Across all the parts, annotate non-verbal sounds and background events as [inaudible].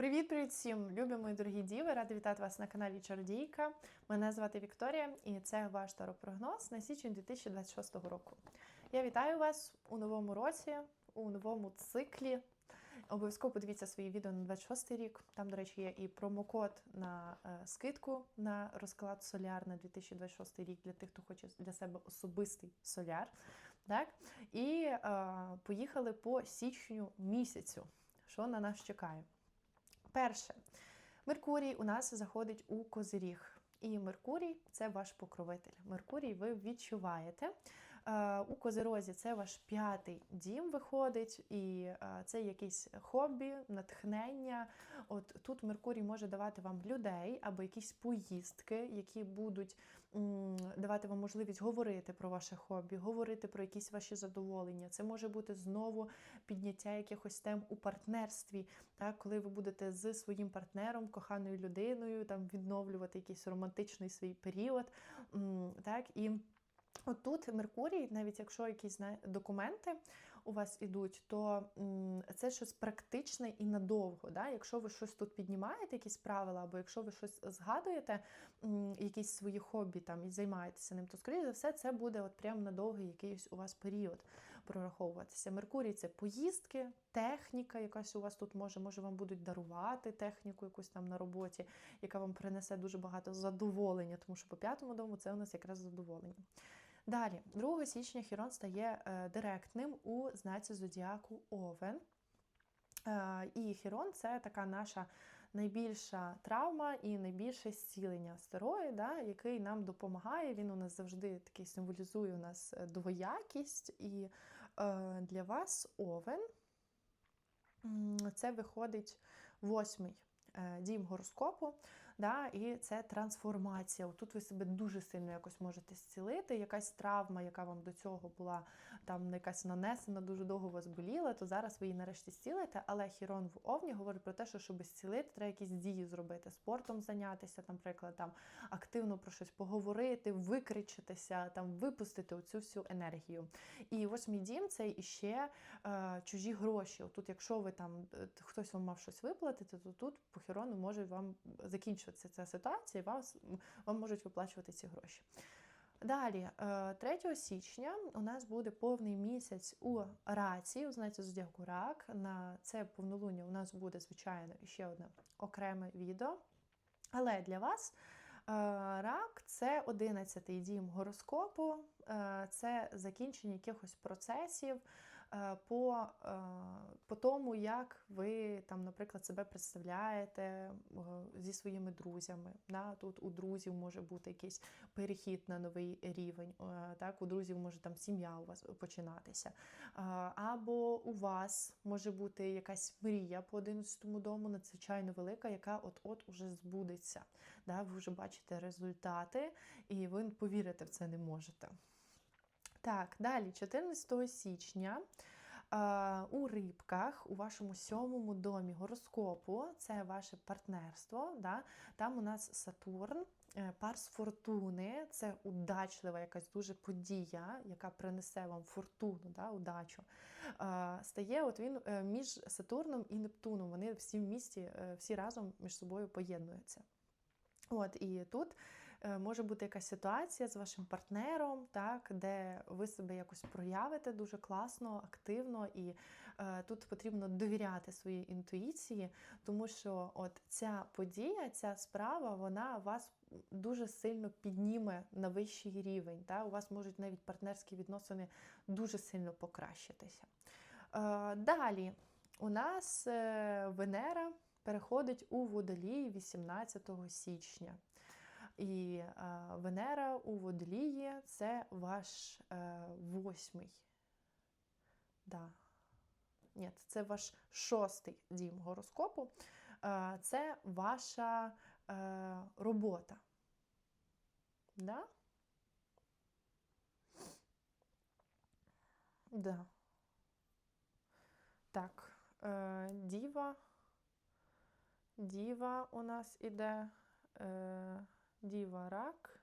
Привіт-привіт всім, любі мої дорогі діви! Рада вітати вас на каналі Чародійка. Мене звати Вікторія, і це ваш таропрогноз на січень 2026 року. Я вітаю вас у новому році, у новому циклі. Обов'язково подивіться свої відео на 26 рік. Там, до речі, є і промокод на е, скидку на розклад соляр на 2026 рік для тих, хто хоче для себе особистий соляр. Так? І е, поїхали по січню місяцю. Що на нас чекає? Перше, Меркурій у нас заходить у Козиріг. І Меркурій це ваш покровитель. Меркурій ви відчуваєте. Е, У Козирозі це ваш п'ятий дім виходить, і е, це якісь хобі, натхнення. От тут Меркурій може давати вам людей або якісь поїздки, які будуть давати вам можливість говорити про ваше хобі, говорити про якісь ваші задоволення. Це може бути знову підняття якихось тем у партнерстві, так, коли ви будете з своїм партнером, коханою людиною, там відновлювати якийсь романтичний свій період. Так, і От тут Меркурій, навіть якщо якісь документи у вас ідуть, то це щось практичне і надовго. Да? Якщо ви щось тут піднімаєте, якісь правила, або якщо ви щось згадуєте, якісь свої хобі там і займаєтеся ним, то скоріше за все це буде от прям на довгий якийсь у вас період прораховуватися. Меркурій це поїздки, техніка, якась у вас тут може, може вам будуть дарувати техніку якусь там на роботі, яка вам принесе дуже багато задоволення, тому що по п'ятому дому це у нас якраз задоволення. Далі, 2 січня Хірон стає е, директним у знаці зодіаку Овен. Е, І Хірон це така наша найбільша травма і найбільше зцілення астероїд, да, який нам допомагає. Він у нас завжди такий символізує у нас е, двоякість. І е, для вас Овен це виходить восьмий дім гороскопу, да, і це трансформація. Тут ви себе дуже сильно якось можете зцілити. Якась травма, яка вам до цього була там якась нанесена, дуже довго вас боліла, то зараз ви її нарешті зцілите. Але Хірон в Овні говорить про те, що щоб зцілити, треба якісь дії зробити, спортом зайнятися, наприклад, там активно про щось поговорити, викричитися, там випустити оцю всю енергію. І восьмий дім це іще е, чужі гроші. Тут, якщо ви там е, хтось вам мав щось виплатити, то тут по Хірону може вам закінчуватися ця ситуація, і вас, вам можуть виплачувати ці гроші. Далі, е, 3 січня у нас буде повний місяць у раці, у знаці зодіаку рак. На це повнолуння у нас буде, звичайно, ще одне окреме відео. Але для вас е, рак це 11-й дім гороскопу, е, це закінчення якихось процесів е, по, е, по тому, як ви там, наприклад, себе представляєте е, зі своїми друзями. Да? Тут у друзів може бути якийсь перехід на новий рівень. е, Так? У друзів може там сім'я у вас починатися. Е, Або у вас може бути якась мрія по 11 дому, надзвичайно велика, яка от-от уже збудеться. Да? Ви вже бачите результати, і ви повірити в це не можете. Так, далі, 14 січня. е, У рибках, у вашому сьомому домі гороскопу, це ваше партнерство. Да? Там у нас Сатурн, е, парс фортуни, це удачлива якась дуже подія, яка принесе вам фортуну, да? удачу. Е, Стає от він між Сатурном і Нептуном. Вони всі в місті, всі разом між собою поєднуються. От і тут може бути якась ситуація з вашим партнером, так, де ви себе якось проявите дуже класно, активно, і е, тут потрібно довіряти своїй інтуїції, тому що от ця подія, ця справа, вона вас дуже сильно підніме на вищий рівень. Та? У вас можуть навіть партнерські відносини дуже сильно покращитися. Е, далі у нас е, Венера переходить у водолій 18 січня. І е, Венера у водолії це ваш е, восьмий. Да. Ні, це ваш шостий дім гороскопу. Е, це ваша робота. Да? Да. Так, діва. Діва у нас іде. Е, діва рак.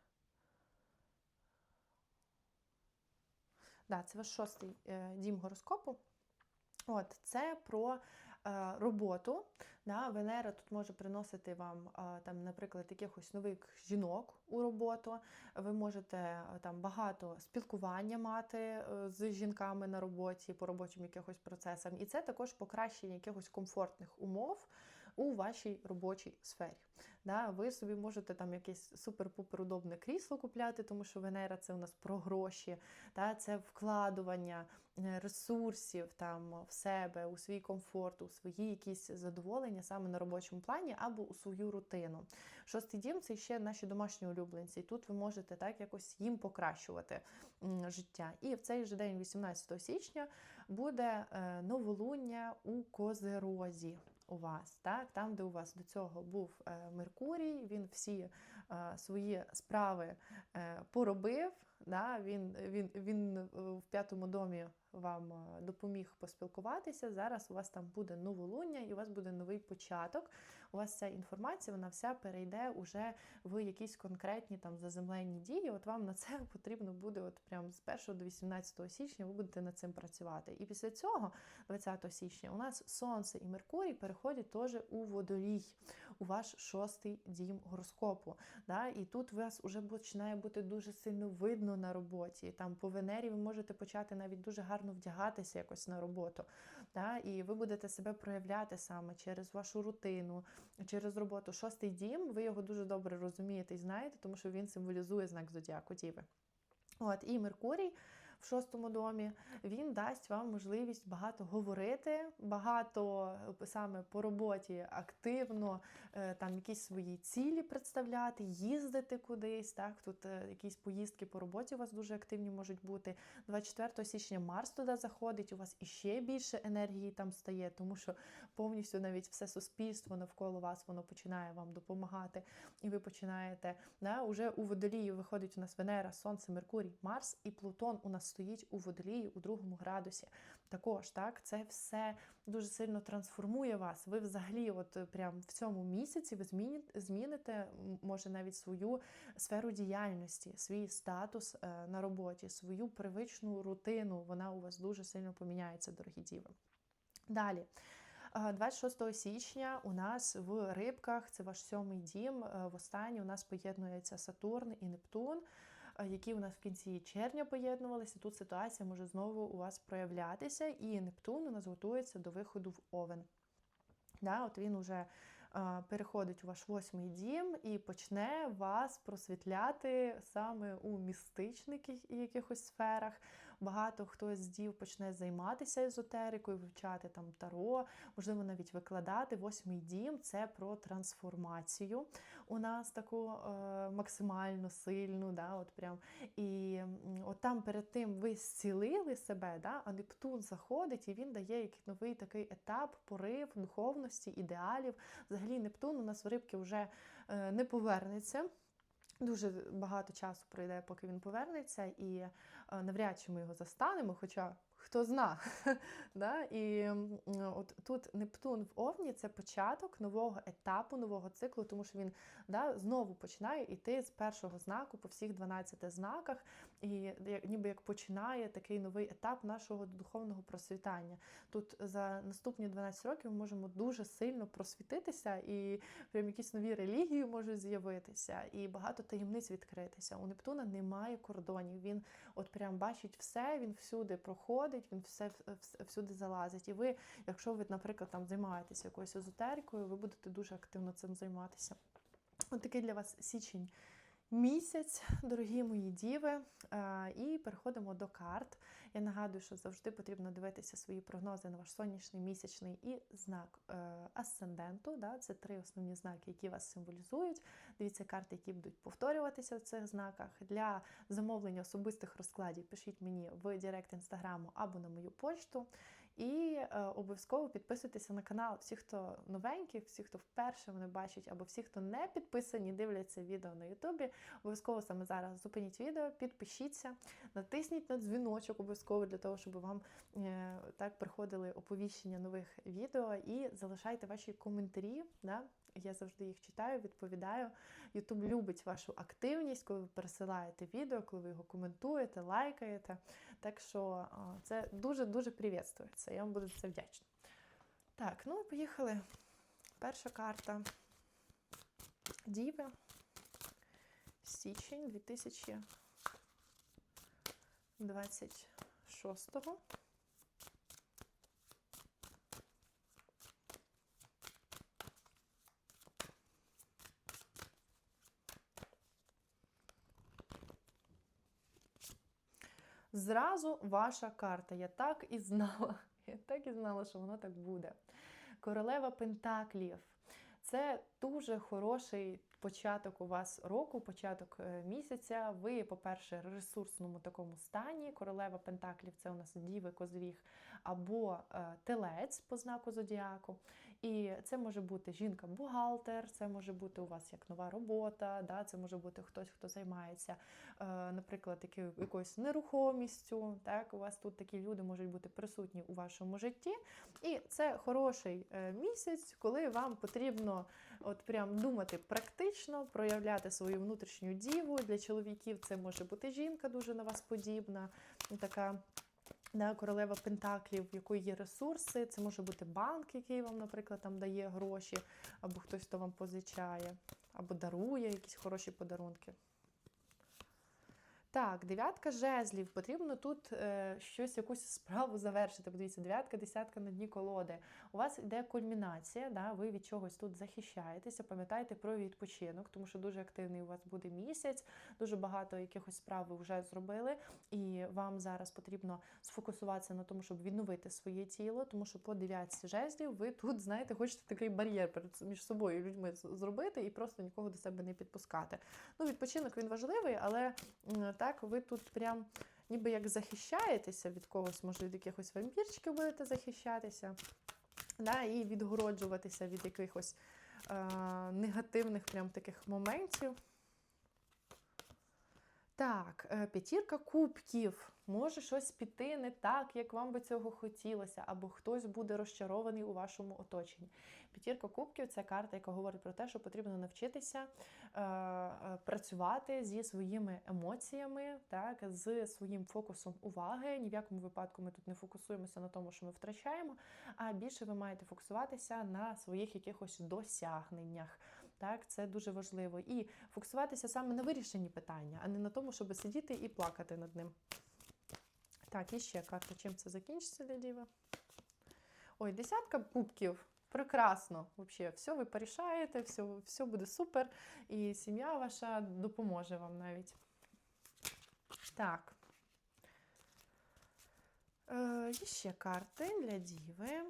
Да, це ваш шостий е, дім гороскопу. От, це про е, роботу, Да, Венера тут може приносити вам а, там, наприклад, якихось нових жінок у роботу. Ви можете а, там багато спілкування мати е, з жінками на роботі по робочим якихось процесам, і це також покращення якихось комфортних умов у вашій робочій сфері. Да, ви собі можете там якесь супер-пупер удобне крісло купляти, тому що Венера це у нас про гроші, да, це вкладування е, ресурсів там в себе, у свій комфорт, у свої якісь задоволення саме на робочому плані або у свою рутину. Шостий дім це ще наші домашні улюбленці. І тут ви можете так якось їм покращувати життя. І в цей же день, 18 січня, буде е, новолуння у Козерозі у вас, так? там, де у вас до цього був е, Меркурій, він всі е, свої справи е, поробив. Да? Він, він, він в п'ятому домі вам допоміг поспілкуватися. Зараз у вас там буде новолуння і у вас буде новий початок. У вас ця інформація, вона вся перейде уже в якісь конкретні там заземлені дії. От вам на це [laughs] потрібно буде, от прям з 1 до 18 січня, ви будете над цим працювати. І після цього, 20 січня, у нас Сонце і Меркурій переходять теж у водолій, у ваш шостий дім гороскопу. Да? І тут у вас вже починає бути дуже сильно видно на роботі. Там по Венері ви можете почати навіть дуже гарно вдягатися якось на роботу. Да? І ви будете себе проявляти саме через вашу рутину, через роботу. Шостий дім, ви його дуже добре розумієте і знаєте, тому що він символізує знак зодіаку Діви. От, і Меркурій в шостому домі він дасть вам можливість багато говорити, багато е, саме по роботі активно е, там якісь свої цілі представляти, їздити кудись. Так, тут е, якісь поїздки по роботі у вас дуже активні можуть бути. 24 січня Марс туди заходить, у вас іще більше енергії там стає, тому що повністю навіть все суспільство навколо вас воно починає вам допомагати, і ви починаєте да, уже у водолії виходить у нас Венера, Сонце, Меркурій, Марс і Плутон у нас стоїть у водолії у другому градусі. Також так, це все дуже сильно трансформує вас. Ви взагалі, от прям в цьому місяці, ви зміните, зміните може навіть свою сферу діяльності, свій статус е, на роботі, свою привичну рутину. Вона у вас дуже сильно поміняється, дорогі діви. Далі. 26 січня у нас в рибках, це ваш сьомий дім. В останній у нас поєднується Сатурн і Нептун, які у нас в кінці червня поєднувалися. Тут ситуація може знову у вас проявлятися, і Нептун у нас готується до виходу в Овен. Да, От він уже переходить у ваш восьмий дім і почне вас просвітляти саме у містичних якихось сферах. Багато хто з дів почне займатися езотерикою, вивчати там таро, можливо, навіть викладати. Восьмий дім це про трансформацію. У нас таку е, максимально сильну. Да, от прям. І от там перед тим ви зцілили себе, да, а Нептун заходить і він дає якийсь новий такий етап, порив духовності, ідеалів. Взагалі, Нептун у нас в рибки вже е, не повернеться. Дуже багато часу пройде, поки він повернеться, і е, навряд чи ми його застанемо. Хоча хто зна. [laughs] да? І от тут Нептун в Овні це початок нового етапу, нового циклу, тому що він да, знову починає йти з першого знаку по всіх 12 знаках, і ніби як починає такий новий етап нашого духовного просвітання. Тут за наступні 12 років ми можемо дуже сильно просвітитися, і прям якісь нові релігії можуть з'явитися, і багато таємниць відкритися. У Нептуна немає кордонів. Він от прям бачить все, він всюди проходить, він все всюди залазить. І ви, якщо ви, наприклад, там займаєтеся якоюсь езотерикою, ви будете дуже активно цим займатися. От такий для вас січень місяць, дорогі мої діви. І переходимо до карт. Я нагадую, що завжди потрібно дивитися свої прогнози на ваш сонячний, місячний і знак е, асценденту. Це три основні знаки, які вас символізують. Дивіться карти, які будуть повторюватися в цих знаках. Для замовлення особистих розкладів пишіть мені в Директ інстаграму або на мою почту. І е, обов'язково підписуйтеся на канал. Всі, хто новенький, всі, хто вперше мене бачить, або всі, хто не підписані, дивляться відео на Ютубі. Обов'язково саме зараз зупиніть відео, підпишіться, натисніть на дзвіночок, обов'язково для того, щоб вам е, так приходили оповіщення нових відео. І залишайте ваші коментарі. Да? Я завжди їх читаю, відповідаю. Ютуб любить вашу активність, коли ви пересилаєте відео, коли ви його коментуєте, лайкаєте. Так що це дуже-дуже привітствується. Я вам буду це вдячна. Так, ну і поїхали перша карта Діви. Січень 2026-го. Зразу ваша карта. Я так і знала. [laughs] Я так і знала, що воно так буде. Королева Пентаклів. Це дуже хороший початок у вас року, початок е, місяця. Ви, по-перше, в ресурсному такому стані. Королева Пентаклів це у нас діви, козріг або е, телець по знаку зодіаку. І це може бути жінка-бухгалтер, це може бути у вас як нова робота, да, це може бути хтось, хто займається, е, наприклад, якою- якоюсь нерухомістю. Так, у вас тут такі люди можуть бути присутні у вашому житті. І це хороший е, місяць, коли вам потрібно от прям думати практично, проявляти свою внутрішню діву. Для чоловіків це може бути жінка дуже на вас подібна, така. Да, королева Пентаклів, в якої є ресурси, це може бути банк, який вам, наприклад, там дає гроші, або хтось, хто вам позичає, або дарує якісь хороші подарунки. Так, дев'ятка жезлів. Потрібно тут е, щось, якусь справу завершити. Подивіться, дев'ятка, десятка на дні колоди. У вас йде кульмінація, да, ви від чогось тут захищаєтеся. Пам'ятайте про відпочинок, тому що дуже активний у вас буде місяць, дуже багато якихось справ ви вже зробили, і вам зараз потрібно сфокусуватися на тому, щоб відновити своє тіло, тому що по дев'ятці жезлів ви тут, знаєте, хочете такий бар'єр між собою і людьми зробити і просто нікого до себе не підпускати. Ну, відпочинок він важливий, але м, так ви тут прям ніби як захищаєтеся від когось, може від якихось вампірчиків будете захищатися, да, і відгороджуватися від якихось е, негативних прям таких моментів. Так, е, п'ятірка кубків. Може щось піти не так, як вам би цього хотілося, або хтось буде розчарований у вашому оточенні. П'ятірка кубків це карта, яка говорить про те, що потрібно навчитися е, е, працювати зі своїми емоціями, так, з своїм фокусом уваги. Ні в якому випадку ми тут не фокусуємося на тому, що ми втрачаємо, а більше ви маєте фокусуватися на своїх якихось досягненнях. Так, це дуже важливо. І фокусуватися саме на вирішенні питання, а не на тому, щоб сидіти і плакати над ним. Так, і ще карта. Чим це закінчиться для Діви? Ой, десятка кубків. Прекрасно. Взагалі, все ви порішаєте, все, все буде супер, і сім'я ваша допоможе вам навіть. Так. Е, ще карти для Діви.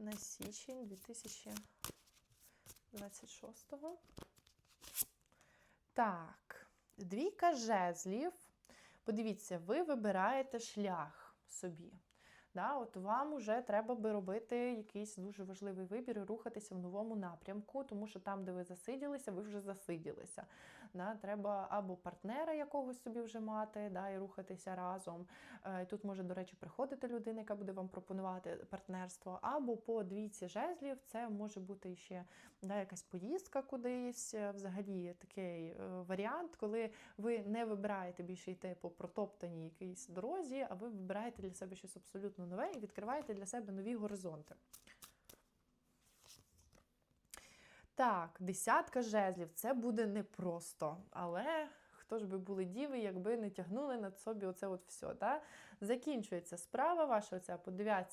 На січень 2026-го. Так, двійка жезлів. Подивіться, ви вибираєте шлях собі. Да, от вам вже треба би робити якийсь дуже важливий вибір і рухатися в новому напрямку, тому що там, де ви засиділися, ви вже засиділися. Да, треба або партнера якогось собі вже мати, да, і рухатися разом. Е, Тут може, до речі, приходити людина, яка буде вам пропонувати партнерство, або по двійці жезлів це може бути ще да, якась поїздка кудись. Е, Взагалі такий е, варіант, коли ви не вибираєте більше йти по протоптаній якійсь дорозі, а ви вибираєте для себе щось абсолютно нове і відкриваєте для себе нові горизонти. Так, десятка жезлів це буде непросто, але хто ж би були діви, якби не тягнули над собі оце от все. Да? Закінчується справа ваша, оця по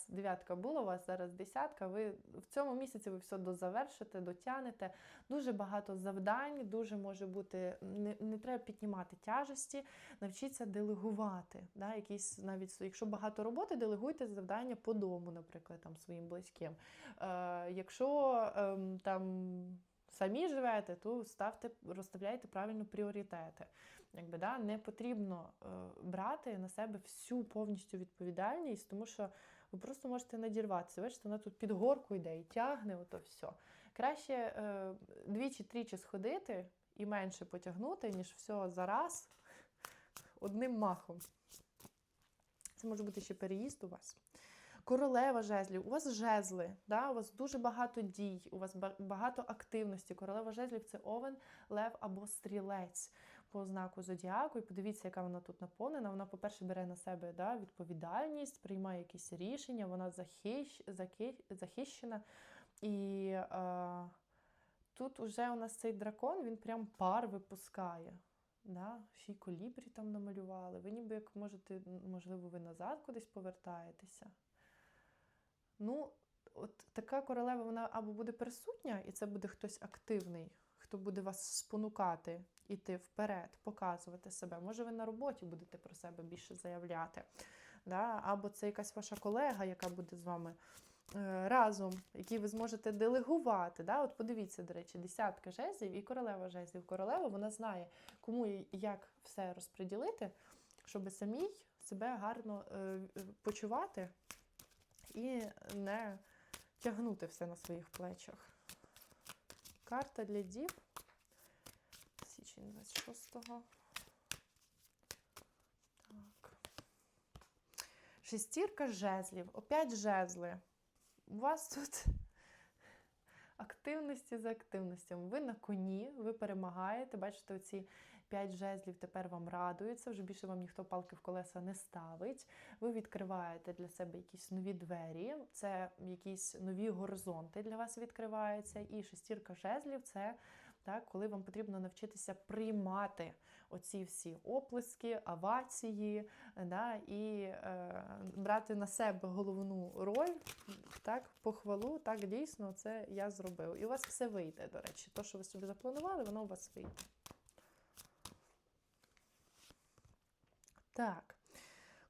дев'ятка була, у вас зараз десятка. Ви в цьому місяці ви все дозавершите, дотягнете. Дуже багато завдань, дуже може бути, не, не треба піднімати тяжесті, навчіться делегувати. Да? Якісь, навіть, якщо багато роботи, делегуйте завдання по дому, наприклад, там, своїм близьким. Е, якщо ем, там самі живете, то ставте, розставляйте правильно пріоритети. Якби, да, не потрібно е, брати на себе всю повністю відповідальність, тому що ви просто можете надірватися. Бачите, вона тут під горку йде і тягне, ото все. Краще е, двічі-тричі сходити і менше потягнути, ніж все зараз одним махом. Це може бути ще переїзд у вас. Королева жезлів, у вас жезли, да? у вас дуже багато дій, у вас багато активності. Королева жезлів це овен, лев або стрілець. по знаку зодіаку, і подивіться, яка вона тут наповнена. Вона, по-перше, бере на себе да, відповідальність, приймає якісь рішення, вона захищ... захи- захищена. І е, тут уже у нас цей дракон, він прям пар випускає. Да? Ще й колібрі там намалювали. Ви ніби як можете, можливо, ви назад кудись повертаєтеся. Ну, от така королева, вона або буде присутня, і це буде хтось активний, хто буде вас спонукати іти вперед, показувати себе. Може, ви на роботі будете про себе більше заявляти. Да? Або це якась ваша колега, яка буде з вами е, разом, який ви зможете делегувати. Да? От подивіться, до речі, десятка жезлів і королева жезлів. Королева вона знає, кому і як все розподілити, щоб самій себе гарно е, е, почувати і не тягнути все на своїх плечах. Карта для дів. Січень 26-го. Так. Шестірка жезлів. Опять жезли. У вас тут активності за активностями. Ви на коні, ви перемагаєте. Бачите, оці п'ять жезлів тепер вам радуються, вже більше вам ніхто палки в колеса не ставить. Ви відкриваєте для себе якісь нові двері, це якісь нові горизонти для вас відкриваються. І шестірка жезлів це так, коли вам потрібно навчитися приймати оці всі оплески, авації, да, і е, брати на себе головну роль, так, похвалу, так, дійсно, це я зробив. І у вас все вийде, до речі. То, що ви собі запланували, воно у вас вийде. Так.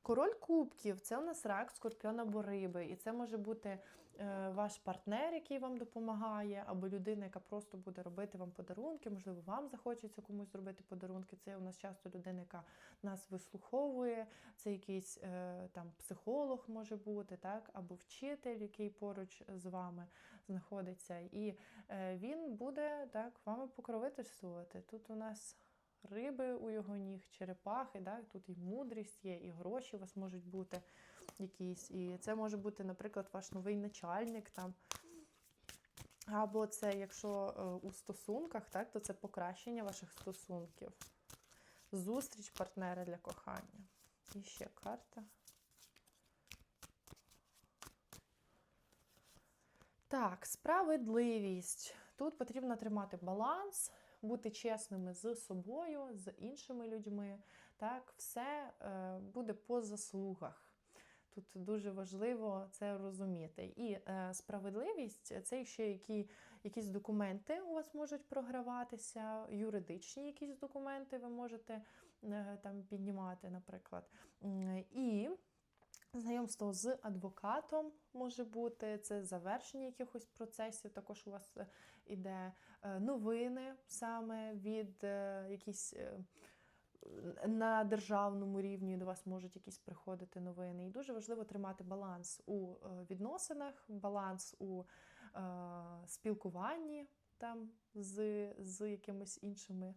Король кубків це у нас рак, скорпіон або риби. І це може бути е, ваш партнер, який вам допомагає, або людина, яка просто буде робити вам подарунки. Можливо, вам захочеться комусь зробити подарунки. Це у нас часто людина, яка нас вислуховує, це якийсь е, там психолог може бути, так, або вчитель, який поруч з вами знаходиться. І е, він буде так вами покровительствувати. Тут у нас риби у його ніг, черепахи, да? тут і мудрість є, і гроші у вас можуть бути якісь. І це може бути, наприклад, ваш новий начальник там. Або це, якщо е, у стосунках, так, то це покращення ваших стосунків. Зустріч партнера для кохання. І ще карта. Так, справедливість. Тут потрібно тримати баланс, бути чесними з собою, з іншими людьми. Так, все е, буде по заслугах. Тут дуже важливо це розуміти. І е, справедливість це ще які, якісь документи у вас можуть програватися, юридичні якісь документи ви можете е, там піднімати, наприклад. І Знайомство з адвокатом може бути, це завершення якихось процесів. Також у вас е, іде е, новини саме від е, якісь е, на державному рівні до вас можуть якісь приходити новини. І дуже важливо тримати баланс у відносинах, баланс у спілкуванні там з, з якимись іншими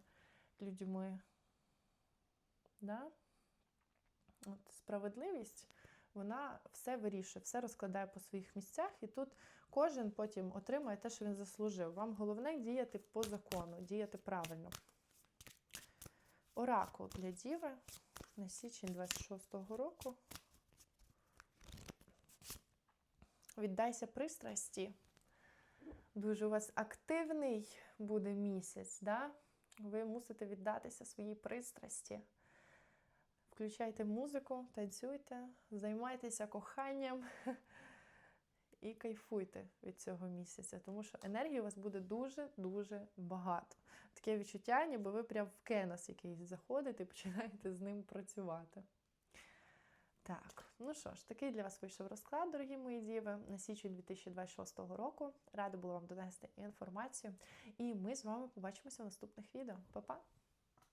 людьми. Да? От, справедливість вона все вирішує, все розкладає по своїх місцях, і тут кожен потім отримує те, що він заслужив. Вам головне діяти по закону, діяти правильно. Оракул для Діви на січень 26-го року. Віддайся пристрасті. Дуже у вас активний буде місяць, да? ви мусите віддатися своїй пристрасті. Включайте музику, танцюйте, займайтеся коханням і кайфуйте від цього місяця, тому що енергії у вас буде дуже-дуже багато. Таке відчуття, ніби ви прям в кенос якийсь заходите і починаєте з ним працювати. Так, ну що ж, такий для вас вийшов розклад, дорогі мої діви, на січень 2026 року. Рада була вам донести інформацію. І ми з вами побачимося в наступних відео. Па-па!